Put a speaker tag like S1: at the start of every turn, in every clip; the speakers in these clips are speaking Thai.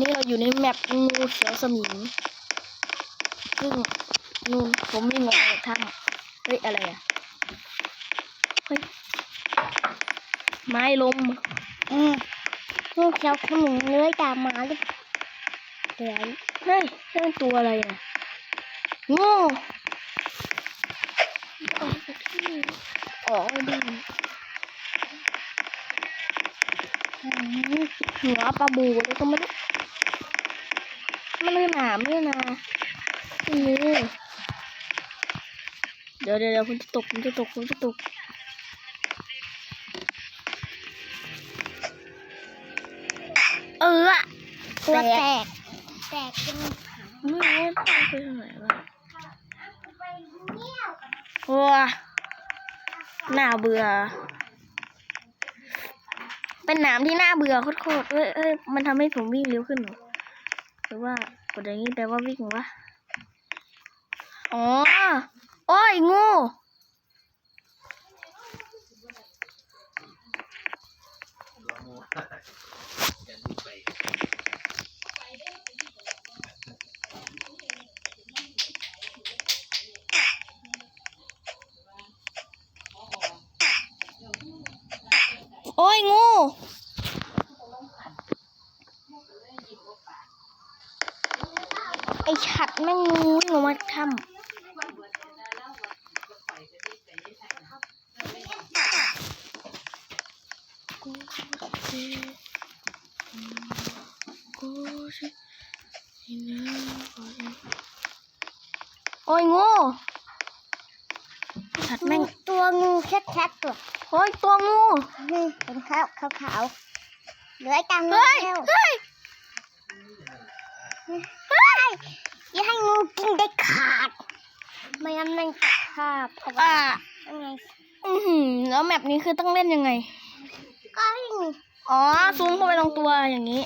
S1: นี้เราอยู่ในแมปงูเขียวสมิงซึ่งนู่นผมไม่งงเลยท่านเฮ้ยอะไรอะเฮ้ยไม้ลม
S2: อืมงูเขียวขมิงเลื้อยตามมาหรือเลื้อย
S1: เฮ้ยนั่นตัวอะไรอะงูออกจากที่นี่ออกไม่ดี
S2: อืม
S1: หัวปลาบูแล้วก็ไม่รู้ มันเลยหนาไม่เลยนะนี่เดี๋ยวเดี๋ยวเดี๋ยวคุณจะตกคุณจะตกคุณจะตกเอออะ
S2: ตัวแตก แตกเป็น
S1: ไม่รู้ไปทางไหนวะว้าน่าเบื่อ เป็นหนามที่น่าเบื่อโคตรๆเอ้ยเอ้ยมันทำให้ผมวิ่งเร็วขึ้นเหรอหรือว่า กดอย่างนี้แปลว่าวิ่งวะ อ๋อ โอ้ยงูโอ้ยงู ไอฉัดแม่งงูวิ่งออกมาจากถ้ำ โอ้ยงูฉัดแม่ง
S2: ตัวงูชัดๆตัว
S1: โอ้ยตัวงู
S2: นี่เป็นขาวขาวๆเลื้อยตามมา
S1: เฮ้ย
S2: แล้ว
S1: เฮ้ย
S2: เฮ้ยอย่าให้งูกินได้ขาดไม่งั้นมันจะขาดเพราะว่า
S1: อ่า
S2: ยังไง
S1: อือหือแล้วแมปนี้คือต้องเล่นยังไง
S2: ก็วิ่ง
S1: อ๋อซูมเข้าไปลงตัวอย่างนี้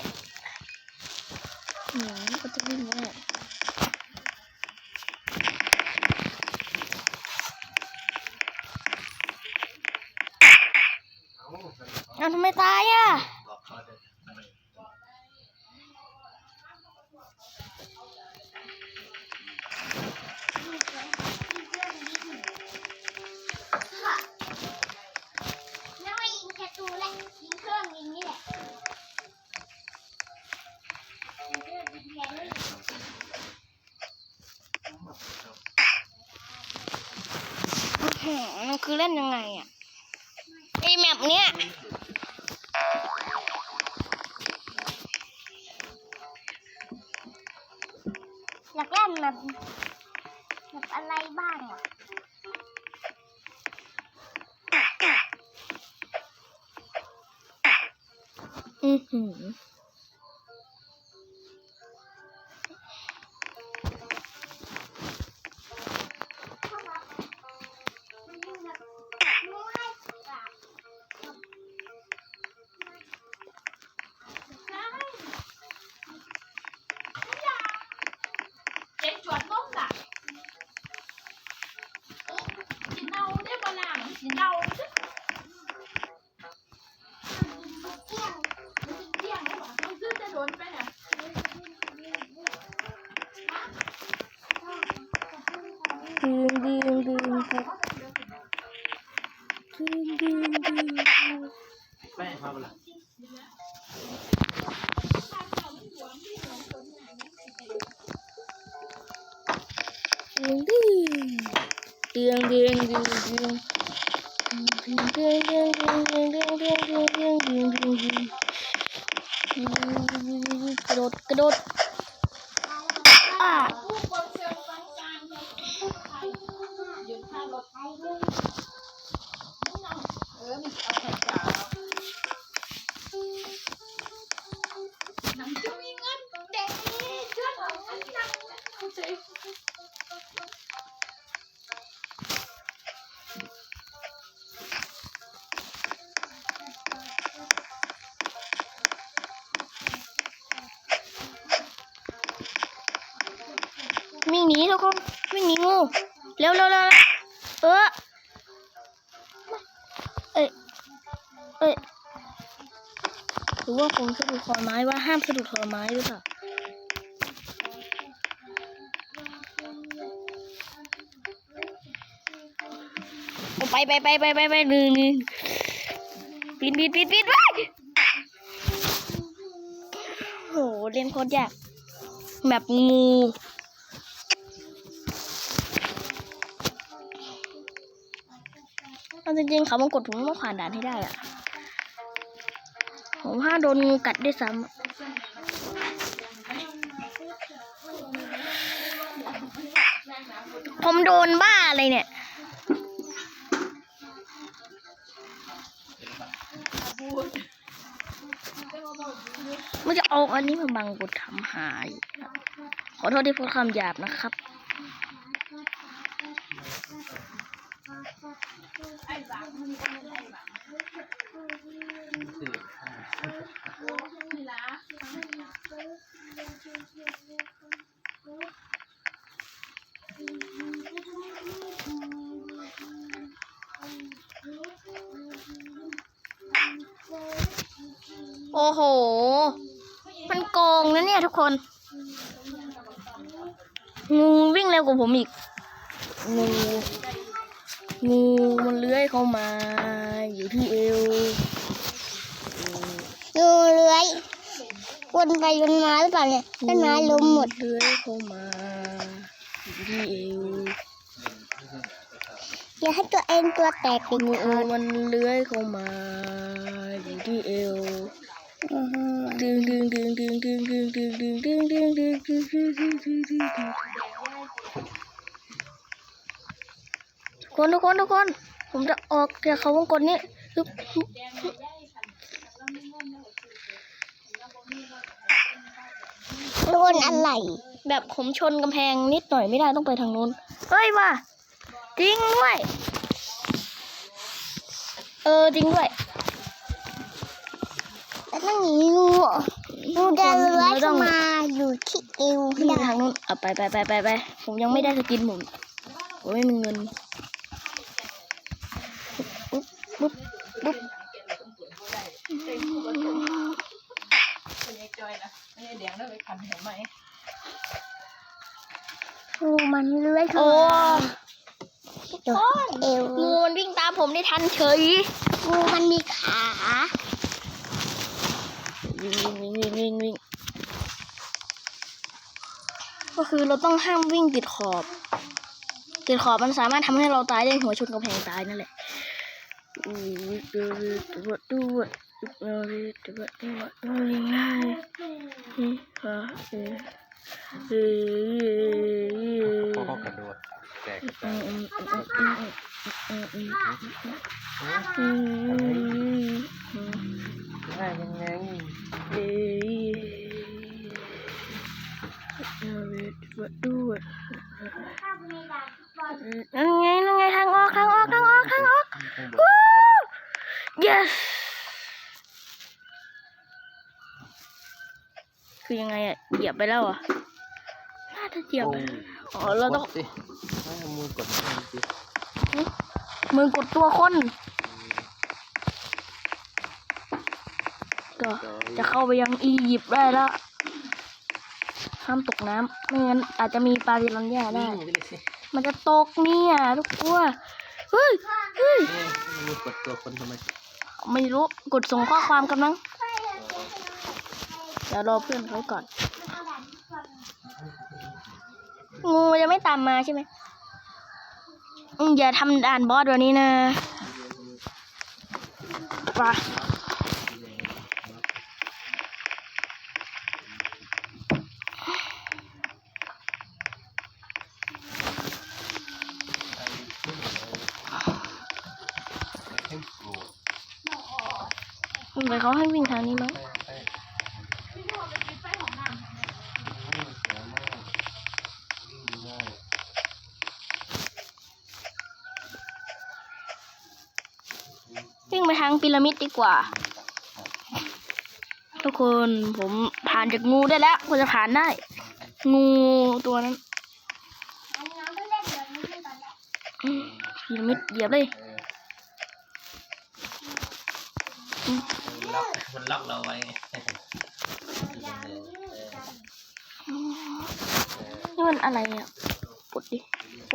S1: อย่างนี้ก็จะวิ่งได้เอาทำไมตายอะ
S2: ไงอะ
S1: ไอแมปเนี้ย
S2: อยากเล่นแบบแบบอะไรบ้างอะ
S1: อือหือ
S3: Klor เร็วเร็
S1: วเร็วเออเอ้ยเอ้ยหรือว่าผมสะดุดขอนไม้ว่าห้ามสะดุดขอนไม้หรือเปล่าเอาไปไปไปไปไปไปหนึ่งหนึ่งปิดปิดปิดปิดไปโหเล่นโคตรยากแบบงู จริงๆเขามงกดผมต้องผ่านด่านให้ได้อะผมห้าโดนงูกัดด้วยซ้ำผมโดนบ้าอะไรเนี่ยมันจะเอาอันนี้มาบังกดทำหาย ขอโทษที่พูดคำหยาบนะครับ โอ้โห มันโกงนะเนี่ยทุกคน งูวิ่งเร็วกว่าผมอีกงู งูมันเลื้อยเข้ามา อยู่ที่เอว
S2: งูเลื้อยวนไปวนมาหรือเปล่าเนี่ยต้นไม้ล้มหมด
S1: เลื้อยเข้ามาอยู่ที่เอว
S2: อย่าให้ตัวเองตัวแตกอีก
S1: งู
S2: อะ
S1: มันเลื้อยเข้ามาอยู่ที่เอว
S2: อือฮึ
S1: ดึงดึงดึงดึงดึงดึงดึงดึงดึงดึงดึงดึงดึงดึงดึงดึงดึง คนทุกคนทุกคน ผมจะออกจากเขาวงกลนี้ฮึบฮึบ
S2: โดนอะไร
S1: แบบผมชนกำแพงนิดหน่อยไม่ได้ต้องไปทางนู้น เฮ้ยว่ะจริงด้วย เออจริงด้วย
S2: แล้วต้องหนีงูเหรองูจะเลื้อยเข้ามาอยู่ที่เอว
S1: ขึ้นไป
S2: ได้
S1: ทางนู้นเอาไปไปไปไปไปผมยังไม่ได้สกินผมผมไม่มีเงินปุ๊บปุ๊บปุ๊บ
S3: เป็นไอ้จอยนะไม่ใช่แด งแล้วไปขันเห็นไหม
S2: งูมันเลื้อยเข้า
S1: โอ้
S2: มาอยู่ที่เอว
S1: งูมันวิ่งตามผมได้ทันเฉย
S2: งูมันมีขา
S1: วิ่งวิ่งวิ่งวิ่งวิ่งวิ่งก็คือเราต้องห้ามวิ่งติดขอบติดขอบมันสามารถทำให้เราตายได้หัวชนกำแพงตายนั่นแหละอู้ยดูดูดูดู Glory to God, God, glory, glory, glory.
S4: พ่อๆกันด้อยแตกกระจ
S1: อ
S4: ยได้
S1: ยังอง Glory to God, God. นั่นไงนั่นไงทางออกทางออกทางออกทางออก yes คือยังไงอะเหยียบไปแล้วอะน่าจะเหยียบอ๋อเราต้อง
S4: สิให้มือกดมันสิ
S1: มือกดตัวคนก็จะเข้าไปยังอียิปต์ได้แล้วห้ามตกน้ำไม่งั้นอาจจะมีปลาเรลันย่าได้
S4: นี่ไปเลยสิ
S1: มันจะตกเนี่ยทุกตัวเฮ้ยเฮ้ย
S4: นี่มือกดตัวคนทำไม
S1: ไม่รู้กดส่งข้อความกันมั้ง เดี๋ยวรอเพื่อนเขาก่อน งูมันจะไม่ตามมาใช่ไหมอืมอย่าทำด่านบอสวันนี้นะไป
S4: ให้กลัว
S1: มึงไปเขาให้วิ่งทางนี้มั้งวิ่งไปทาง พีระมิดดีกว่า ทุกคนผมผ่านจากงูได้แล้วผมจะผ่านได้ งูตัวนั้นอืมพีระมิดเหยียบเลย
S4: เออล็อกมันล็อกเราไว้ไง
S1: นี่มันอะไรอะปลดดิ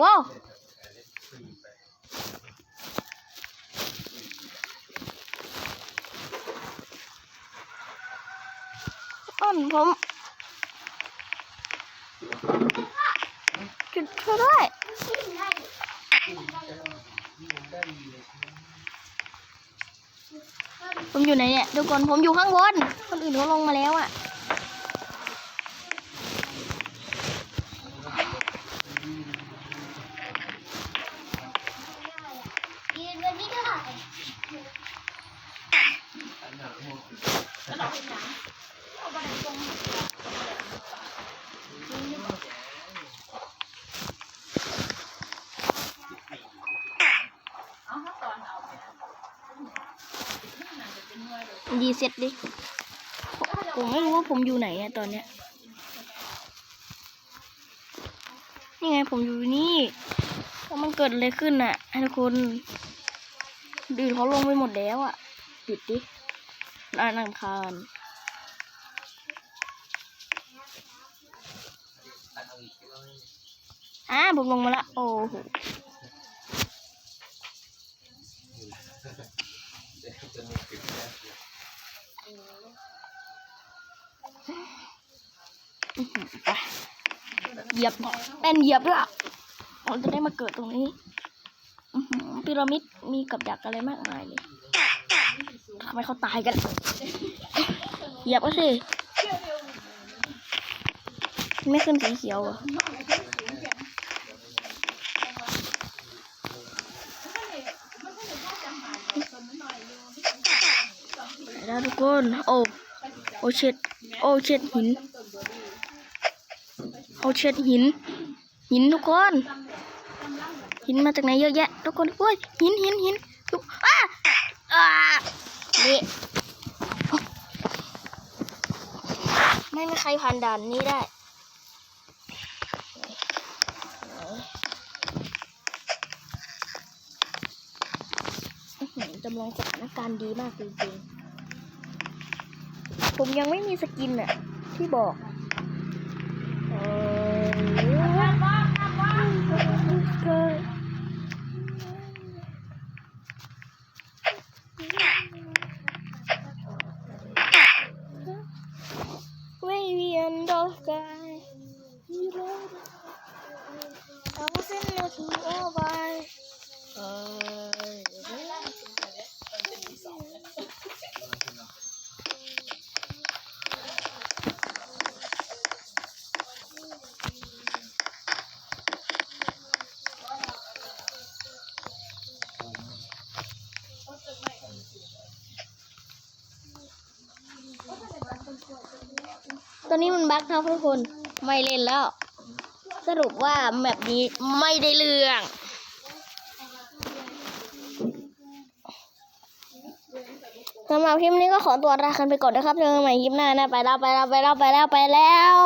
S1: ว้าว อ้นผมจุดช่วยด้วยผมอยู่ไหนเนี่ยทุกคนผมอยู่ข้างบนคนอื่นเขาลงมาแล้วอะ
S2: อันนี้ก็ได้
S3: แล้วเราเป็นหนไดตรงเอาถ้าตอนเอาไปนะ
S1: ดีเซ็ตดิ ผมไม่รู้ว่าผมอยู่ไหนอะตอนเนี้ย นี่ไงผมอยู่นี่แล้วมันเกิดอะไรขึ้นอะทุกคนดื่นเขาลงไปหมดแล้วอะปิดดิน่านังคาร
S4: ตัดเอาอีกแล้ว
S1: อ่าผมลงมาละ โอ้โห
S4: เดี๋ยวจะมีปิดแล้ว
S1: ไปเหยียบเป็นเหยียบด้วยอะเราจะได้มาเกิดตรงนี้พีระมิดมีกับดักอะไรมากมายเลยทำไมเขาตายกัน เหยียบก็สิไม่ขึ้นสีเขียวอะ ทุกคน โอ้ โอเช็ด โอเช็ดหิน โอเช็ดหิน หินทุกคน หินมาจากไหนเยอะแยะ ทุกคนโอ้ยหินหินหินทุกอ้าอ้านี่ไม่มีใครผ่านด่านนี้ได้จำลองสถานการณ์ดีมากจริงๆ ผมยังไม่มีสกินอะที่บอกไม่มีอันดอกกัน ตอนนี้มันบั๊กนะทุกคน ไม่เล่นแล้ว สรุปว่าแมปนี้ไม่ได้เรื่อง สำหรับคลิปนี้ก็ขอตัวลากันไปก่อนนะครับ เจอกันใหม่คลิปหน้านะ ไปแล้วไปแล้วไปแล้วไปแล้วไปแล้ว